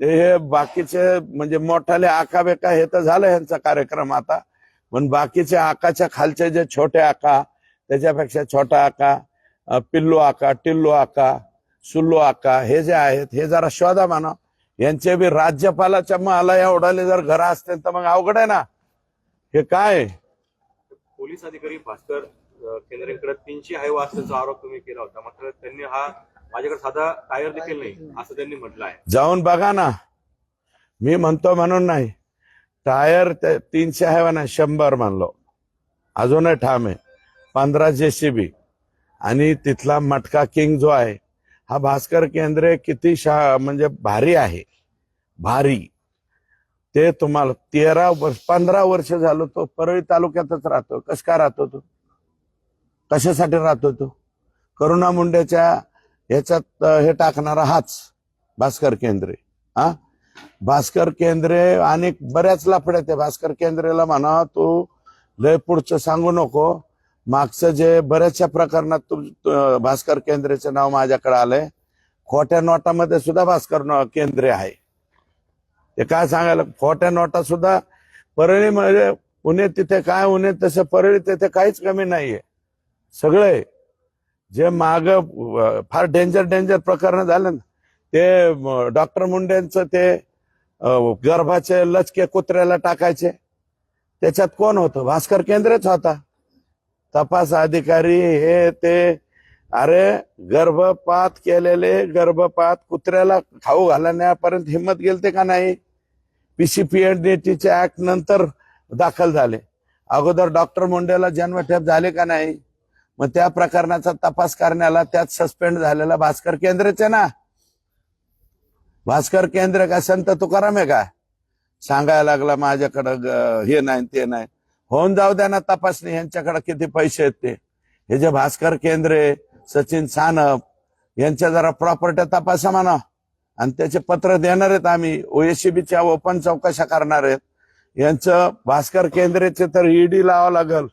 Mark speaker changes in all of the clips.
Speaker 1: ते हे बाकीचे म्हणजे मोठाले आका बेका हे तर झालं यांचा कार्यक्रम आता. पण बाकीचे आकाच्या खालचे जे छोटे आका त्याच्यापेक्षा छोटा आका पिल्लू आका टिल्लू आका सुल्लू आका हे जे आहेत हे जरा शोधा मानव यांचे बी राज्यपालाच्या मला या ओढाले जर घर असतील तर मग अवघड आहे ना. हे काय?
Speaker 2: पोलीस अधिकारी भास्कर केंद्रेकडे तीनशे हायवा असल्याचा आरोप तुम्ही केला होता. मात्र त्यांनी हा माझ्याकडे साधा टायर देखील नाही असं त्यांनी म्हटलं आहे
Speaker 1: जाऊन बघा ना. मी म्हणतो म्हणून नाही. टायर तीनशे आहे ना शंभर म्हणलो. अजूनही ठाम आहे. पंधरा जेसीबी. आणि तिथला मटका किंग जो आहे हा भास्कर केंद्रे किती शा म्हणजे भारी आहे. भारी. ते तुम्हाला तेरा वर्ष पंधरा वर्ष झालो तो परळी तालुक्यातच राहतो. कस काय राहतो तो? कशासाठी राहतो तो? करुणा मुंडेच्या ह्याच्यात हे टाकणारा हाच भास्कर केंद्रे. हा? भास्कर केंद्रे आणि बऱ्याच लफड्यात आहे भास्कर केंद्रेला म्हणा तू लय पुढचं सांगू नको. मागचं जे बऱ्याचशा प्रकरणात तू भास्कर केंद्रेचं नाव माझ्याकडे आलंय. खोट्या नोटामध्ये सुद्धा भास्कर केंद्रे आहे. ते काय सांगायला खोट्या नोटा सुद्धा परळी म्हणजे पुणे तिथे काय उन्हे तसं परळी तिथे काहीच कमी नाहीये. सगळे जे माग फार डेंजर डेंजर प्रकरण झालं ना ते डॉक्टर मुंडेंचं ते गर्भाचे लचके कुत्र्याला टाकायचे. त्याच्यात कोण होतं? भास्कर केंद्रेच होता. तपास अधिकारी हे ते अरे गर्भपात केलेले गर्भपात कुत्र्याला खाऊ घालण्यापर्यंत हिंमत गेलते का नाही? पीसीपीएनडीटीचे ऍक्ट नंतर दाखल झाले. अगोदर डॉक्टर मुंडेला जन्मठेप झाले का नाही? मग त्या प्रकरणाचा तपास करण्याला त्यात सस्पेंड झालेला भास्कर केंद्रच आहे ना? भास्कर केंद्र का संत तुकाराम आहे का? सांगायला लागला माझ्याकडं हे नाही ते नाही. होऊन जाऊ द्या ना तपासणी यांच्याकडे किती पैसे आहेत ते? हे जे भास्कर केंद्रे सचिन सानप यांच्या जरा प्रॉपर्ट्या तपासा म्हणा. आणि त्याचे पत्र देणार आहेत आम्ही. ओएससीबीच्या ओपन चौकशा करणार आहेत. यांचं भास्कर केंद्रेचे तर ईडी लावावं लागल.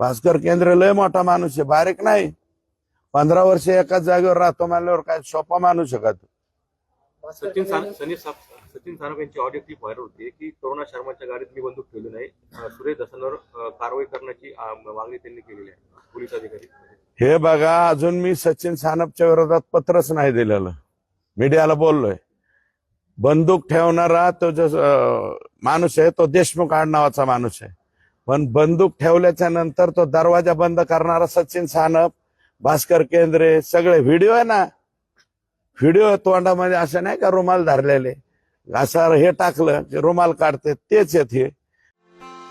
Speaker 1: भास्कर केंद्र लय मोठा माणूस आहे बारीक नाही. पंधरा वर्ष एकाच जागेवर राहतो म्हणल्यावर काय सोपा माणूस आहे का तो?
Speaker 2: सचिन सान- सनी साप- सचिन सानप यांची ऑडिओ क्लिप व्हायरल होती. की करुणा शर्माच्या गाडीत मी बंदूक ठेवली नाही. अ, सुरेश दसांवर अ, कारवाई करण्याची अ, मागणी त्यांनी केलेली आहे. पोलीस अधिकारी.
Speaker 1: हे बघा अजून मी सचिन सानपच्या विरोधात पत्रच नाही दिलेलं. मीडियाला बोललोय. बंदूक ठेवणारा तो जो अं, माणूस आहे तो देशमुख आडनावाचा माणूस आहे. पण बंदूक ठेवल्याच्या नंतर तो दरवाजा बंद करणारा सचिन सानप भास्कर केंद्रे सगळे व्हिडिओ आहे ना व्हिडिओ तोंडामध्ये असं नाही का रुमाल धरलेले. असं हे टाकलं की रुमाल काढते तेच येत हे.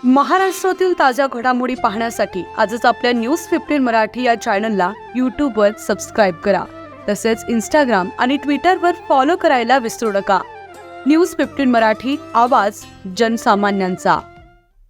Speaker 3: महाराष्ट्रातील ताज्या घडामोडी पाहण्यासाठी आजच आपल्या न्यूज फिफ्टीन मराठी या चॅनलला यूट्यूबवर सबस्क्राईब करा. तसेच इंस्टाग्राम आणि ट्विटरवर फॉलो करायला विसरू नका. न्यूज फिफ्टीन मराठी आवाज जनसामान्यांचा.